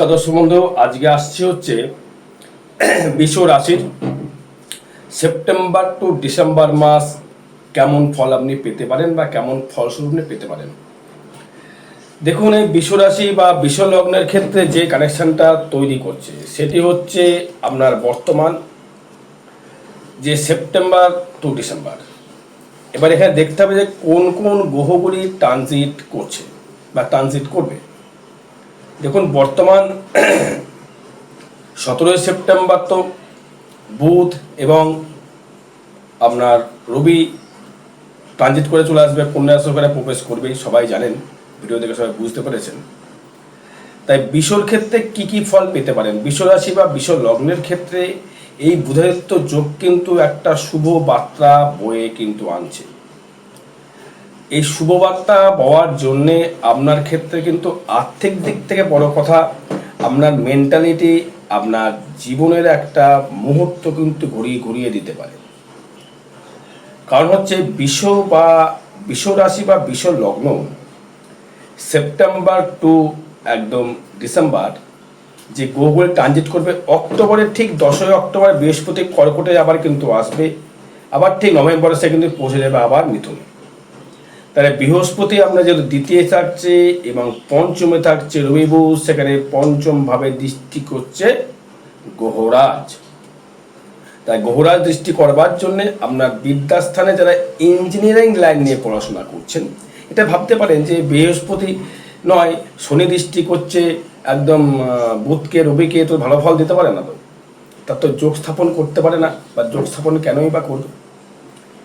সদস্য বন্ধু, আজকে আসছে হচ্ছে বিশ্ব রাশির। সেপ্টেম্বর টু ডিসেম্বর মাস কেমন ফল আপনি পেতে পারেন বা কেমন ফলস্বরূপ আপনি পেতে পারেন? দেখুন, এই বিশ্ব রাশি বা বিশ্ব লগ্নের ক্ষেত্রে যে কানেকশনটা তৈরি করছে, সেটি হচ্ছে আপনার বর্তমান, যে সেপ্টেম্বর টু ডিসেম্বর। এবার এখানে দেখতে হবে যে কোন কোন গ্রহগুলি ট্রানজিট করছে বা ট্রানজিট করবে। দেখুন, বর্তমান সতেরোই সেপ্টেম্বর তো বুধ এবং আপনার রবি ট্রানজিট করে চলে আসবে কন্যাশ্রমে প্রবেশ করবে, সবাই জানেন, ভিডিও দেখে সবাই বুঝতে পেরেছেন। তাই বিশ্বর ক্ষেত্রে কি কি ফল পেতে পারেন? রাশি বা বিশ্ব লগ্নের ক্ষেত্রে এই বুধায়িত্ব যোগ কিন্তু একটা শুভ বার্তা বয়ে কিন্তু আনছে। এই শুভবার্তা পাওয়ার জন্যে আপনার ক্ষেত্রে কিন্তু আর্থিক দিক থেকে বড় কথা, আপনার মেন্টালিটি আপনার জীবনের একটা মুহূর্ত কিন্তু ঘুরিয়ে ঘুরিয়ে দিতে পারে। কারণ হচ্ছে বিশ্ব বা বিশ্ব রাশি বা বিশ্ব লগ্ন সেপ্টেম্বর টু একদম ডিসেম্বর, যে গ্রহগুলি ট্রানজিট করবে অক্টোবরের ঠিক দশই অক্টোবর বৃহস্পতি কর্কটে আবার কিন্তু আসবে, আবার ঠিক নভেম্বরে সে কিন্তু পৌঁছে যাবে আবার মিথুনে। তাহলে বৃহস্পতি যেহেতু দ্বিতীয় থাকছে এবং পঞ্চমে থাকছে রবিবু সেখানে পঞ্চম ভাবে দৃষ্টি করছে গ্রহরাজ তাই গ্রহরাজ দৃষ্টি করবার জন্য আপনার বিদ্যাস্থানে যারা ইঞ্জিনিয়ারিং লাইন নিয়ে পড়াশোনা করছেন, এটা ভাবতে পারেন যে বৃহস্পতি নয়, শনি দৃষ্টি করছে, একদম বুধকে, রবিকে তো ভালো ফল দিতে পারে না তো। তার তো যোগ স্থাপন করতে পারে না, বা যোগ স্থাপন কেনই বা করবে?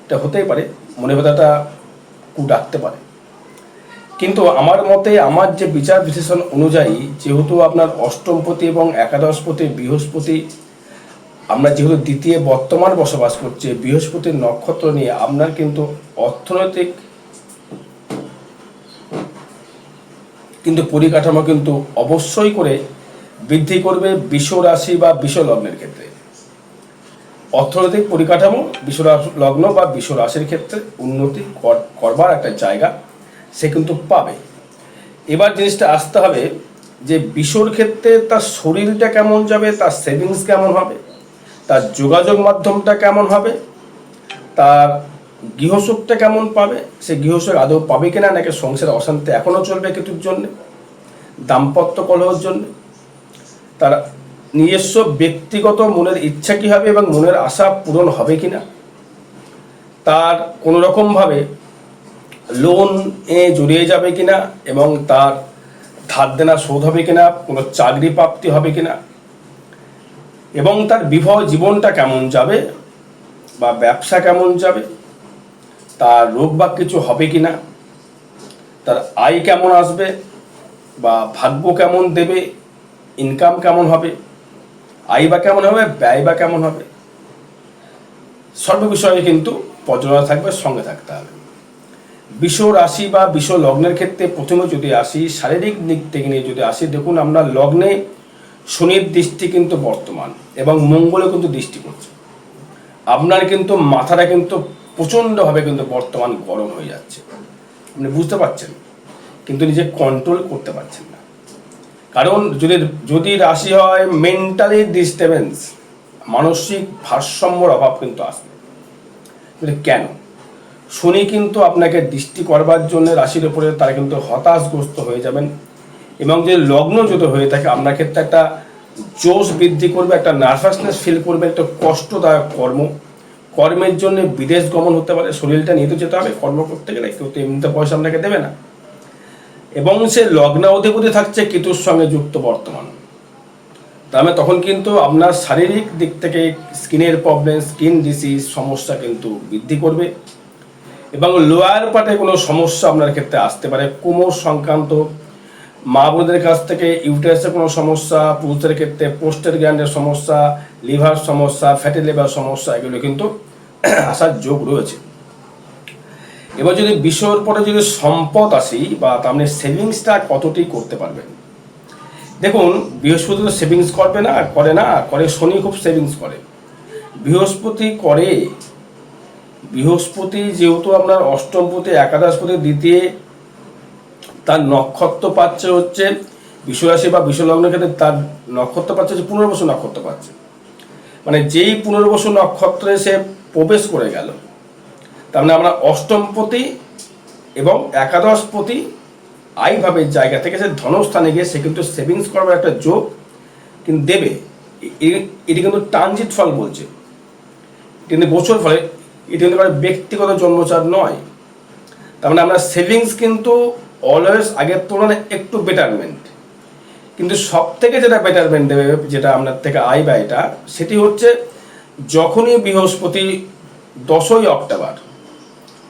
এটা হতেই পারে। মনে কথাটা ডাকতে পারে। কিন্তু আমার মতে আমার যে বিচার বিশ্লেষণ অনুযায়ী যেহেতু আপনার অষ্টমপতি এবং একাদশপতি, বৃহস্পতি, আমরা যেহেতু দ্বিতীয় বর্তমান বসবাস করছি, বৃহস্পতির নক্ষত্র নিয়ে আপনার কিন্তু অর্থনৈতিক কিন্তু পরিকাঠামো কিন্তু অবশ্যই করে বৃদ্ধি করবে বিশ্ব রাশি বা বিশ্ব লগ্নের ক্ষেত্রে। অর্থনৈতিক পরিকাঠামো, বিশ্বরাশ লগ্ন বা বিশ্ব রাশির ক্ষেত্রে উন্নতি কর- করবার একটা জায়গা সে কিন্তু পাবে। এবার জিনিসটা আসতে হবে যে বিশ্বর ক্ষেত্রে তার শরীরটা কেমন যাবে, তার সেভিংস কেমন হবে, তার যোগাযোগ মাধ্যমটা কেমন হবে, তার গৃহসুখটা কেমন পাবে, সে গৃহসুখ আদৌ পাবে কিনা, নাকি সংসারে অশান্তি এখনও চলবে কিছুর জন্যে, দাম্পত্য কলহের জন্য, তার নিজস্ব ব্যক্তিগত মনের ইচ্ছা কী হবে এবং মনের আশা পূরণ হবে কি না তার কোনো রকমভাবে লোন এ জড়িয়ে যাবে কিনা এবং তার ধার দেনা শোধ হবে কিনা, কোনো চাকরি প্রাপ্তি হবে কিনা, এবং তার বিবাহ জীবনটা কেমন যাবে বা ব্যবসা কেমন যাবে, তার রোগ বা কিছু হবে কি না তার আয় কেমন আসবে বা ভাগ্য কেমন দেবে ইনকাম কেমন হবে আয় বা কেমন হবে, ব্যয় বা কেমন হবে? সর্ব বিষয়ে কিন্তু পর্যালোচনা থাকবে, সঙ্গে থাকতে হবে। বিশ্ব রাশি বা বিশ্ব লগ্নের ক্ষেত্রে প্রথমে যদি আসি, শারীরিক দিক থেকে নিয়ে যদি আসি, দেখুন আমরা লগ্নে শনির দৃষ্টি কিন্তু বর্তমান এবং মঙ্গলে কিন্তু দৃষ্টি করছে আপনার কিন্তু মাথাটা কিন্তু প্রচণ্ডভাবে কিন্তু বর্তমান গরম হয়ে যাচ্ছে। আপনি বুঝতে পারছেন, কিন্তু নিজে কন্ট্রোল করতে পারছেন না। কারণ যদি যদি রাশি হয় মেন্টালি ডিস্টারবেন্স মানসিক ভারসাম্যর অভাব কিন্তু আসবে কেন? শনি কিন্তু আপনাকে দৃষ্টি করবার জন্য রাশির উপরে তারা কিন্তু হতাশগ্রস্ত হয়ে যাবেন এবং যে লগ্ন যদি হয়ে থাকে, আপনার ক্ষেত্রে একটা জোশ বৃদ্ধি করবে, একটা নার্ভাসনেস ফিল করবে, একটা কষ্টদায়ক কর্ম। কর্মের জন্য বিদেশ গমন হতে পারে, শরীরটা নিয়ে তো যেতে হবে, কর্ম করতে গেলে কেউ তো এমনিতে পয়সা আপনাকে দেবে না। এবং সে লগ্ন অধিপতি থাকছে কেতুর সঙ্গে যুক্ত বর্তমান। তার মানে তখন কিন্তু আপনার শারীরিক দিক থেকে স্কিনের প্রবলেম, স্কিন ডিসিজ সমস্যা কিন্তু বৃদ্ধি করবে এবং লোয়ার পার্টে কোনো সমস্যা আপনার ক্ষেত্রে আসতে পারে। কোমর সংক্রান্ত, মা বোনদের কাছ থেকে ইউটারাসের কোনো সমস্যা, পুরুষদের ক্ষেত্রে পোস্টের গ্যান্ডের সমস্যা, লিভার সমস্যা, ফ্যাটি লিভার সমস্যা, এগুলো কিন্তু আসার যোগ রয়েছে। এবার যদি বিষয়ের পরে যদি সম্পদ আসি বা তার মানে সেভিংসটা কতটি করতে পারবেন? দেখুন, বৃহস্পতি তো সেভিংস করবে না, করে না করে শনি খুব সেভিংস করে। বৃহস্পতি করে, বৃহস্পতি যেহেতু আপনার অষ্টমপতি একাদশপতি দ্বিতীয় তার নক্ষত্র পাচ্ছে হচ্ছে বিশ্বরাশি বা বিশ্বলগ্নের ক্ষেত্রে তার নক্ষত্র পাচ্ছে যে পুনর্বসু নক্ষত্র পাচ্ছে। মানে যেই পুনর্বসু নক্ষত্রে সে প্রবেশ করে গেল তার মানে আমরা অষ্টমপতি এবং একাদশপতি আইভাবের জায়গা থেকে সে ধনস্থানে গিয়ে সে কিন্তু সেভিংস করবার একটা যোগ কিন্তু দেবে। এটি কিন্তু ট্রানজিট ফল বলছে। কিন্তু বছর ফলে, এটি কিন্তু ব্যক্তিগত জন্মচার নয়। তার মানে আমরা সেভিংস কিন্তু অলওয়েজ আগের তুলনায় একটু বেটারমেন্ট কিন্তু সব থেকে যেটা বেটারমেন্ট দেবে, যেটা আপনার থেকে আয় ব্যয়টা সেটি হচ্ছে যখনই বৃহস্পতি দশই অক্টোবর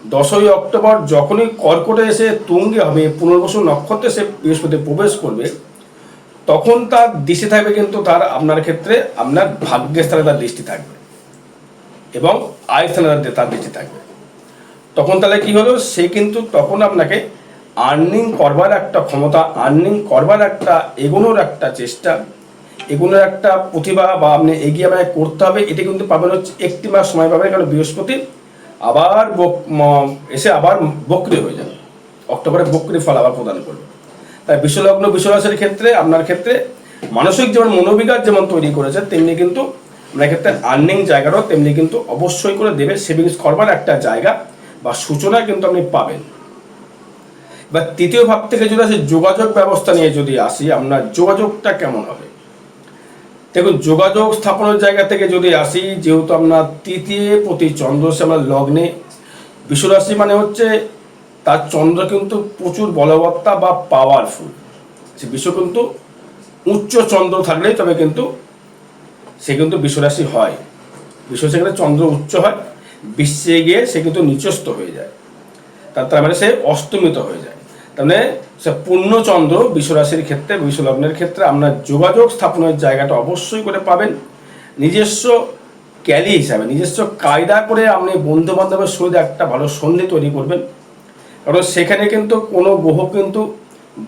দশই অক্টোবর যখনই কর্কটে এসে তুঙ্গে হবে পুনর্বসু নক্ষত্রে সে বৃহস্পতি প্রবেশ করবে, তখন তার দৃষ্টি থাকবে কিন্তু তার আপনার ক্ষেত্রে আপনার ভাগ্যের স্থানে তার দৃষ্টি থাকবে এবং আয় স্থানে তার- দৃষ্টি থাকবে। তখন তাহলে কি হলো? সে কিন্তু তখন আপনাকে আর্নিং করবার একটা ক্ষমতা আর্নিং করবার একটা, এগোনোর একটা চেষ্টা, এগোনোর একটা প্রতিভা বা আপনি এগিয়ে করতে হবে, এটি কিন্তু পাবেন হচ্ছে একটি মাস সময় পাবেন, কারণ বৃহস্পতি আবার এসে আবার বক্রি হয়ে যাবে। অক্টোবরে বক্রি ফল আবার প্রদান করবে। তাই বিশ্বলগ্ন বিশ্বরাশির ক্ষেত্রে, আপনার ক্ষেত্রে মানসিক যেমন মনোবিকার যেমন তৈরি করেছে, তেমনি কিন্তু আপনার ক্ষেত্রে আর্নিং জায়গাটাও তেমনি কিন্তু অবশ্যই করে দেবে। সেভিংস করবার একটা জায়গা বা সূচনা কিন্তু আপনি পাবেন। এবার তৃতীয় ভাব থেকে যদি আসি, যোগাযোগ ব্যবস্থা নিয়ে যদি আসি, আপনার যোগাযোগটা কেমন হবে? দেখুন, যোগাযোগ স্থাপনের জায়গা থেকে যদি আসি, যেহেতু আপনার তৃতীয় প্রতি চন্দ্র সে আমরা লগ্নে, বিশ্বরাশি মানে হচ্ছে তার চন্দ্র কিন্তু প্রচুর বলবত্তা বা পাওয়ারফুল সে বিশ্ব কিন্তু উচ্চ চন্দ্র থাকলেই তবে কিন্তু সে কিন্তু বিশ্বরাশি হয়। বিশ্ব সেখানে চন্দ্র উচ্চ হয়, বিশ্বে গিয়ে সে কিন্তু নিচস্থ হয়ে যায়। তার তার মানে সে অস্তমিত হয়ে যায়। মানে সে পূর্ণচন্দ্র বিশ্বরাশির ক্ষেত্রে, বিশ্বলগ্নের ক্ষেত্রে আপনার যোগাযোগ স্থাপনের জায়গাটা অবশ্যই করে পাবেন। নিজস্ব ক্যালি হিসাবে, নিজস্ব কায়দা করে আপনি বন্ধু বান্ধবের সহিত একটা ভালো সন্ধি তৈরি করবেন। কারণ সেখানে কিন্তু কোনো গ্রহ কিন্তু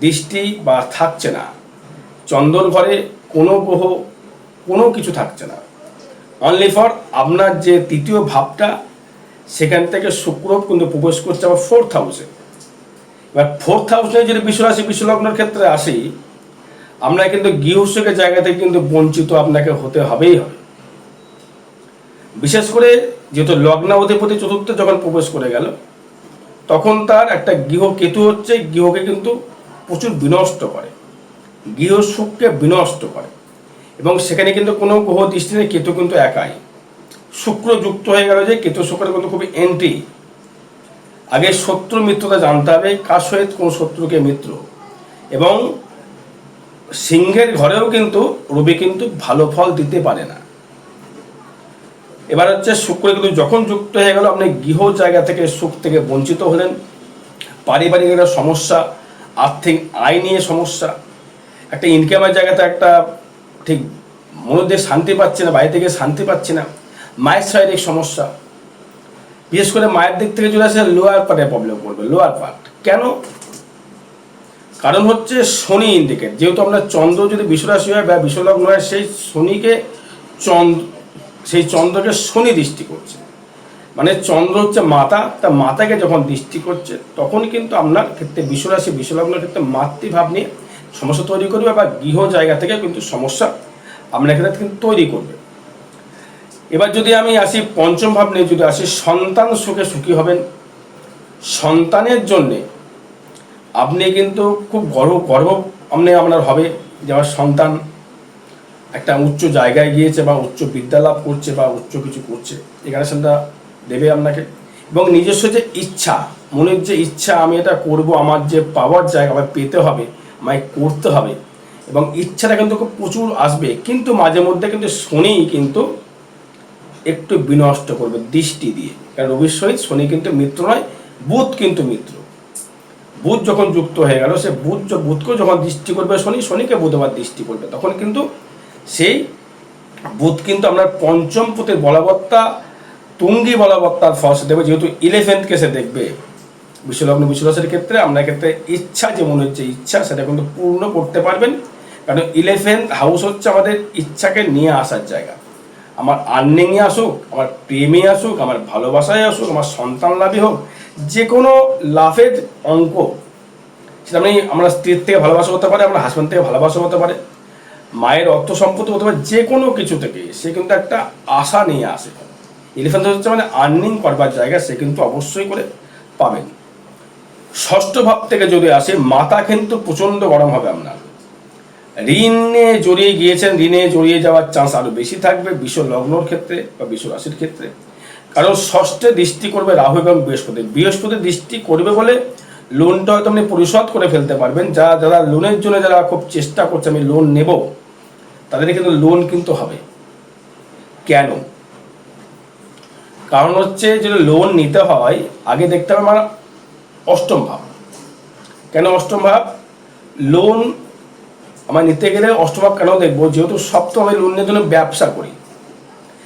দৃষ্টি বা থাকছে না। চন্দ্রর ঘরে কোনো গ্রহ, কোনো কিছু থাকছে না। অনলি ফর আপনার যে তৃতীয় ভাবটা, সেখান থেকে শুক্র কিন্তু প্রবেশ করছে আবার ফোর্থ হাউসে এবার ফোর্থ হাউসে যদি বিশ্বরাশি, বিশ্বলগ্নের ক্ষেত্রে আসি, আমরা কিন্তু গৃহসুখের জায়গা থেকে কিন্তু বঞ্চিত আপনাকে হতে হবেই হবে। বিশেষ করে যেহেতু লগ্ন অধিপতি চতুর্থ যখন প্রবেশ করে গেল, তখন তার একটা গৃহ কেতু হচ্ছে গৃহকে কিন্তু প্রচুর বিনষ্ট করে। গৃহ সুখকে বিনষ্ট করে। এবং সেখানে কিন্তু কোনো গ্রহ দৃষ্টি নেই কেতু কিন্তু একাই। শুক্র যুক্ত হয়ে গেল যে কেতু শুক্রের কিন্তু খুবই এন্ট্রি আগে শত্রু মিত্রতা জানতে হবে, কার সহিত কোন শত্রুকে মিত্র। এবং সিংহের ঘরেও কিন্তু রবি কিন্তু ভালো ফল দিতে পারে না। এবার হচ্ছে শুক্র কিন্তু যখন যুক্ত হয়ে গেল, আপনি গৃহ জায়গা থেকে সুখ থেকে বঞ্চিত হলেন। পারিবারিক একটা সমস্যা, আর্থিক আয় নিয়ে সমস্যা। একটা ইনকামের জায়গাতে একটা ঠিক মনের দিয়ে শান্তি পাচ্ছে না, বাড়ি থেকে শান্তি পাচ্ছে না। মায়ের শারীরিক সমস্যা। বিশেষ করে মায়ের দিক থেকে চলে আসে লোয়ার পার্টে প্রবলেম করবে লোয়ার পার্ট কেন? কারণ হচ্ছে শনি ইন্ডিকেট যেহেতু আমরা চন্দ্র যদি বিশ্বরাশি হয় বা বিশ্বলগ্ন হয়, সেই শনিকে চন্দ্র, সেই চন্দ্রকে শনি দৃষ্টি করছে। মানে চন্দ্র হচ্ছে মাতা, তা মাতাকে যখন দৃষ্টি করছে, তখন কিন্তু আপনার ক্ষেত্রে বিশ্বরাশি বিশ্বলগ্নের ক্ষেত্রে মাতৃভাব নিয়ে সমস্যা তৈরি করবে বা গৃহ জায়গা থেকে কিন্তু সমস্যা আপনার ক্ষেত্রে কিন্তু তৈরি করবে। এবার যদি আমি আসি পঞ্চম ভাব নিয়ে, যদি আসি, সন্তান সুখে সুখী হবেন। সন্তানের জন্যে আপনি কিন্তু খুব গর্ব গর্ব আপনি আপনার হবে যে আমার সন্তান একটা উচ্চ জায়গায় গিয়েছে বা উচ্চ বিদ্যা লাভ করছে বা উচ্চ কিছু করছে। এখানে সেটা দেবে আপনাকে। এবং নিজস্ব যে ইচ্ছা, মনের যে ইচ্ছা, আমি এটা করব, আমার যে পাওয়ার জায়গা আমায় পেতে হবে, আমায় করতে হবে। এবং ইচ্ছাটা কিন্তু খুব প্রচুর আসবে। কিন্তু মাঝে মধ্যে কিন্তু শনি কিন্তু একটু বিনষ্ট করবে দৃষ্টি দিয়ে। কারণ রবির সহিত শনি কিন্তু মিত্র নয়, বুধ কিন্তু মিত্র। বুধ যখন যুক্ত হয়ে গেল, সে বুধ বুধকেও যখন দৃষ্টি করবে শনি, শনিকে বুধ আবার দৃষ্টি করবে। তখন কিন্তু সেই বুধ কিন্তু আপনার পঞ্চম পুতের বলবত্তা, তুঙ্গি বলবত্তার ফল সে দেবে যেহেতু ইলেভেন্থকে সে দেখবে, বিশ্বলগ্ন বিশ্বরাশের ক্ষেত্রে আপনার ক্ষেত্রে ইচ্ছা যে মনের যে ইচ্ছা, সেটা কিন্তু পূর্ণ করতে পারবেন। কারণ ইলেভেন্থ হাউস হচ্ছে আমাদের ইচ্ছাকে নিয়ে আসার জায়গা। আমার আর্নিংয়ে আসুক, আমার প্রেমে আসুক, আমার ভালোবাসায় আসুক, আমার সন্তান লাভই হোক যে কোনো লাভের অঙ্ক। সেটা আমি আমরা স্ত্রীর থেকে ভালোবাসা হতে পারে, আমরা হাজব্যান্ড থেকে ভালোবাসা হতে পারে, মায়ের অর্থ সম্পত্তি হতে পারে যে কোনো কিছু থেকে সে কিন্তু একটা আশা নিয়ে আসে। ইলিফেন্ট হচ্ছে মানে আর্নিং করবার জায়গা সে কিন্তু অবশ্যই করে পাবেন। ষষ্ঠ ভাব থেকে যদি আসে মাথা কিন্তু প্রচণ্ড গরম হবে আপনার। ঋণে জড়িয়ে গিয়েছেন, ঋণে জড়িয়ে যাওয়ার চান্স আরও বেশি থাকবে বিশ্ব লগ্নর ক্ষেত্রে বা বিশ্ব রাশির ক্ষেত্রে। কারণ ষষ্ঠে দৃষ্টি করবে রাহু এবং বৃহস্পতি। বৃহস্পতি দৃষ্টি করবে বলে লোনটা হয়তো আপনি পরিশোধ করে ফেলতে পারবেন। যা, যারা লোনের জন্য যারা খুব চেষ্টা করছে, আমি লোন নেব, তাদের কিন্তু লোন কিন্তু হবে। কেন? কারণ হচ্ছে যদি লোন নিতে হয়, আগে দেখতে হবে আমার অষ্টম ভাব। কেন অষ্টম ভাব? লোন আমার নিতে গেলে অষ্টম ভাব কেন দেখব? যেহেতু সপ্তম আমি লোনের জন্য ব্যবসা করি।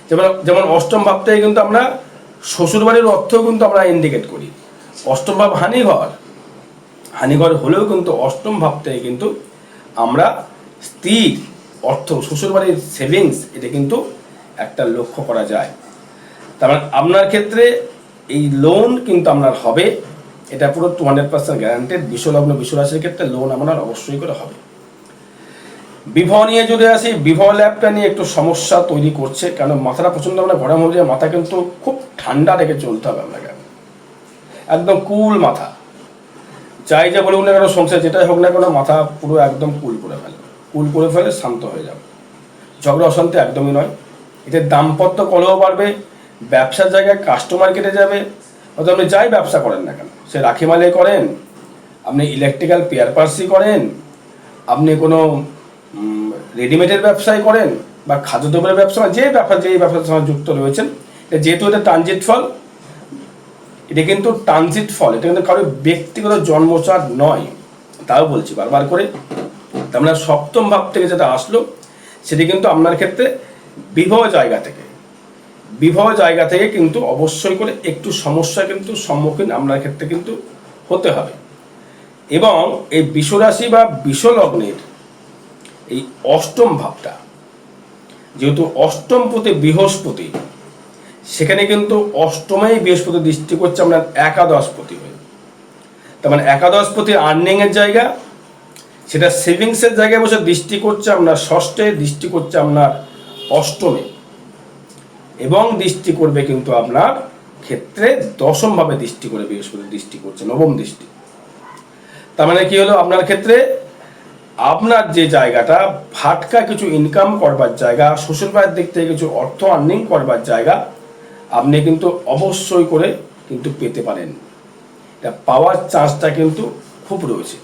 যেমন যেমন অষ্টম ভাব থেকে কিন্তু আমরা শ্বশুরবাড়ির অর্থও কিন্তু আমরা ইন্ডিকেট করি। অষ্টম ভাব হানিঘর। হানিঘর হলেও কিন্তু অষ্টম ভাব থেকে কিন্তু আমরা স্ত্রীর অর্থ, শ্বশুরবাড়ির সেভিংস এটা কিন্তু একটা লক্ষ্য করা যায়। তার মানে আপনার ক্ষেত্রে এই লোন কিন্তু আপনার হবে। এটা পুরো টু হান্ড্রেড পার্সেন্ট গ্যারান্টেড বিশ্বলগ্ন বিশ্বরাশির ক্ষেত্রে লোন আপনার অবশ্যই করে হবে। বিবাহ নিয়ে যদি আসি বিবাহ ল্যাবটা নিয়ে একটু সমস্যা তৈরি করছে। কারণ মাথাটা প্রচণ্ড আমরা গরম হয়ে যায়, মাথা কিন্তু খুব ঠান্ডা রেখে চলতে হবে আপনাকে। একদম কুল মাথা। যাই যা বলুন না কেন সংসার, যেটাই হোক না কেন, মাথা পুরো একদম কুল করে ফেলে। কুল করে ফেলে শান্ত হয়ে যাবে। ঝগড়া অশান্তি একদমই নয়। এতে দাম্পত্য কলহ বাড়বে, ব্যবসার জায়গায় কাস্টমার কেটে যাবে। হয়তো আপনি যাই ব্যবসা করেন না কেন, সে রাখি মালে করেন, আপনি ইলেকট্রিক্যাল পেয়ার পার্সি করেন, আপনি কোনো রেডিমেডের ব্যবসায় করেন বা খাদ্যদ্রব্যের ব্যবসা যে ব্যবসা যে ব্যবসার সঙ্গে যুক্ত রয়েছেন যেহেতু এটা ট্রানজিট ফল, এটা কিন্তু ট্রানজিট ফল, এটা কিন্তু কারোর ব্যক্তিগত জন্মচার নয়, তাও বলছি বারবার করে। মানে সপ্তম ভাব থেকে যেটা আসলো, সেটি কিন্তু আপনার ক্ষেত্রে বিবাহ জায়গা থেকে। বিবাহ জায়গা থেকে কিন্তু অবশ্যই করে একটু সমস্যা কিন্তু সম্মুখীন আপনার ক্ষেত্রে কিন্তু হতে হবে। এবং এই বিশ্বরাশি বা বিশ্বলগ্নের এই অষ্টম ভাবটা। যেহেতু অষ্টম পতি বৃহস্পতি, সেখানে কিন্তু অষ্টমেই বৃহস্পতি দৃষ্টি করছে আপনার একাদশপতি হয়ে। তার মানে একাদশপতি আর্নিংয়ের জায়গা, সেটা সেভিংসের জায়গায় বসে দৃষ্টি করছে আপনার ষষ্ঠে, দৃষ্টি করছে আপনার অষ্টমে। এবং দৃষ্টি করবে কিন্তু আপনার ক্ষেত্রে দশমভাবে দৃষ্টি করে বৃহস্পতি দৃষ্টি করছে, নবম দৃষ্টি। তার মানে কি হলো? আপনার ক্ষেত্রে আপনার যে জায়গাটা ফাটকা কিছু ইনকাম করবার জায়গা শ্বশুর বাড়ির দিক থেকে কিছু অর্থ আর্নিং করবার জায়গা, আপনি কিন্তু অবশ্যই করে কিন্তু পেতে পারেন। এটা পাওয়ার চান্সটা কিন্তু খুব রয়েছে।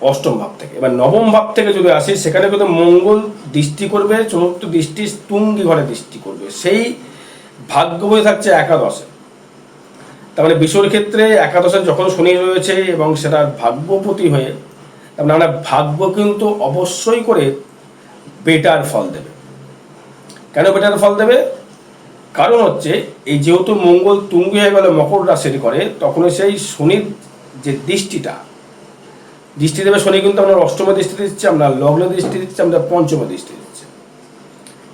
অষ্টম ভাব থেকে। এবার নবম ভাব থেকে যদি আসি, সেখানে কিন্তু মঙ্গল দৃষ্টি করবে, চতুর্থ দৃষ্টি তুঙ্গি ঘরে দৃষ্টি করবে। সেই ভাগ্য বই থাকছে একাদশে। তার মানে বিশ্বর ক্ষেত্রে একাদশে যখন শনি রয়েছে এবং সেটা ভাগ্যপতি হয়ে আমরা ভাগ্য কিন্তু অবশ্যই করে বেটার ফল দেবে। কেন বেটার ফল দেবে? কারণ হচ্ছে, এই যেহেতু মঙ্গল তুঙ্গি হয়ে গেল, মকর রাশির করে তখন সেই শনির যে দৃষ্টিটা, দৃষ্টি দেবে শনি কিন্তু আপনার অষ্টম দৃষ্টি দিচ্ছে আপনার লগ্ন দৃষ্টি দিচ্ছে, আমরা পঞ্চম দৃষ্টি দিচ্ছে।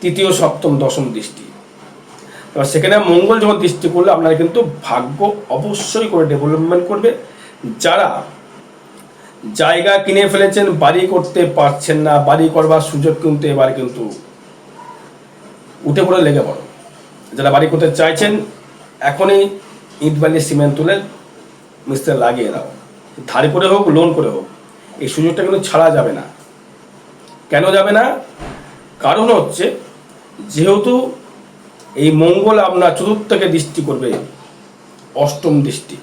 তৃতীয়, সপ্তম, দশম দৃষ্টি। এবার সেখানে মঙ্গল যখন দৃষ্টি করলে, আপনারা কিন্তু ভাগ্য অবশ্যই করে ডেভেলপমেন্ট করবে। যারা জায়গা কিনে ফেলেছেন, বাড়ি করতে পারছেন না, বাড়ি করবার সুযোগ কিন্তু এবার কিন্তু উঠে পড়ে লেগে পড়ো। যারা বাড়ি করতে চাইছেন, এখনই ইট বালি সিমেন্ট তুলে মিস্ত্রি লাগিয়ে দাও। ধারে করে হোক লোন করে হোক, এই সুযোগটা কিন্তু ছাড়া যাবে না। কেন যাবে না? কারণ হচ্ছে, যেহেতু এই মঙ্গল আপনার চতুর্থকে দৃষ্টি করবে, অষ্টম দৃষ্টি।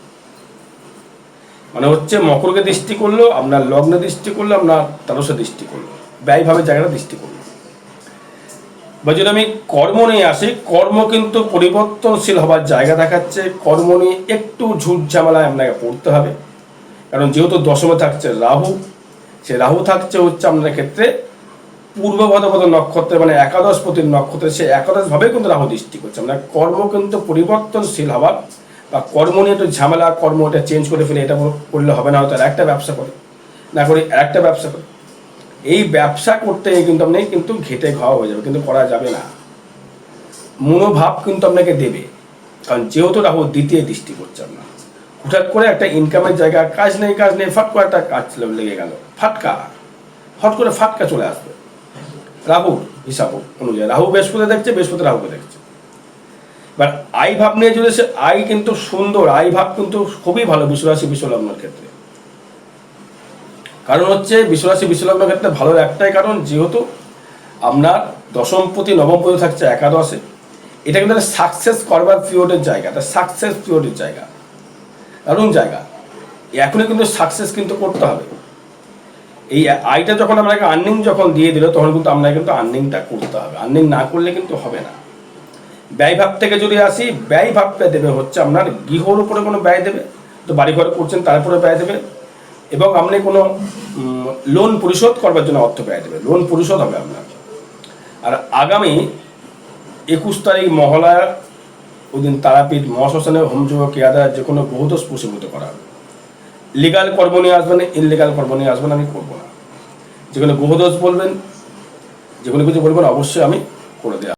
মানে হচ্ছে মকরকে দৃষ্টি করল, আপনার লগ্নে দৃষ্টি করল, আপনার তারসে দৃষ্টি করল। ব্যয়ভাবে জায়গাটা দৃষ্টি করল। বা যদি আমি কর্ম নিয়ে আসি, কর্ম কিন্তু পরিবর্তনশীল হবার জায়গা দেখাচ্ছে। কর্ম নিয়ে একটু ঝুট ঝামেলায় আপনাকে পড়তে হবে। কারণ যেহেতু দশমে থাকছে রাহু, সে রাহু থাকছে হচ্ছে আপনার ক্ষেত্রে পূর্ব ভদপদ নক্ষত্রে মানে একাদশ পতির নক্ষত্রে, সে একাদশভাবে কিন্তু রাহু দৃষ্টি করছে। মানে কর্ম কিন্তু পরিবর্তনশীল হবার বা কর্ম নিয়ে একটু ঝামেলা, কর্ম এটা চেঞ্জ করে ফেলে, এটা করলে হবে না, হয়তো আর একটা ব্যবসা করে। না করে আর একটা ব্যবসা করে। এই ব্যবসা করতে কিন্তু আপনি কিন্তু ঘেটে খাওয়া হয়ে যাবে, কিন্তু করা যাবে না। মনোভাব কিন্তু আপনাকে দেবে। কারণ যেহেতু রাহু দ্বিতীয় দৃষ্টি করছে আপনার, হঠাৎ করে একটা ইনকামের জায়গা কাজ নেই কাজ নেই ফট করে একটা কাজ লেগে গেল, ফাটকা। হট করে ফাটকা চলে আসবে। রাহু হিসাব অনুযায়ী, রাহু বৃহস্পতি দেখছে, বৃহস্পতি রাহুকে দেখছে। এবার আই ভাব নিয়ে যদি সে, আই কিন্তু সুন্দর, আই ভাব কিন্তু খুবই ভালো বিশ্বরাশি বিশ্বলগ্নের ক্ষেত্রে। কারণ হচ্ছে বিশ্বরাশি বিশ্বলগ্নের ক্ষেত্রে ভালো একটাই কারণ, যেহেতু আপনার দশমপতি নবমপতি থাকছে একাদশে। এটা কিন্তু সাকসেস করবার পিরিয়ডের জায়গা এটা সাকসেস পিরিয়ডের জায়গা। দারুণ জায়গা। এখনই কিন্তু সাকসেস কিন্তু করতে হবে। এই আইটা যখন আপনাকে আর্নিং যখন দিয়ে দিল, তখন কিন্তু আপনাকে কিন্তু আর্নিংটা করতে হবে। আর্নিং না করলে কিন্তু হবে না। ব্যয় ভাব থেকে যদি আসি, ব্যয় ভাবটা দেবে হচ্ছে আপনার গৃহর উপরে কোনো ব্যয় দেবে। তো বাড়ি ঘর করছেন তারপরে ব্যয় দেবে। এবং আপনি কোনো লোন পরিশোধ করবার জন্য অর্থ ব্যয় দেবে। লোন পরিশোধ হবে আপনার। আর আগামী একুশ তারিখ মহলায় ওই দিন তারাপীঠ, মহাশ্মশানে হোমযোগ কেয়াদা যে কোনো বহুদোষ প্রসীভূত করা হবে। লিগাল কর্ম নিয়ে আসবেন ইনলিগাল কর্ম নিয়ে আসবেন, আমি করব না। যেগুলো বহুদোষ বলবেন যেগুলো কিছু বলবেন, অবশ্যই আমি করে দেওয়া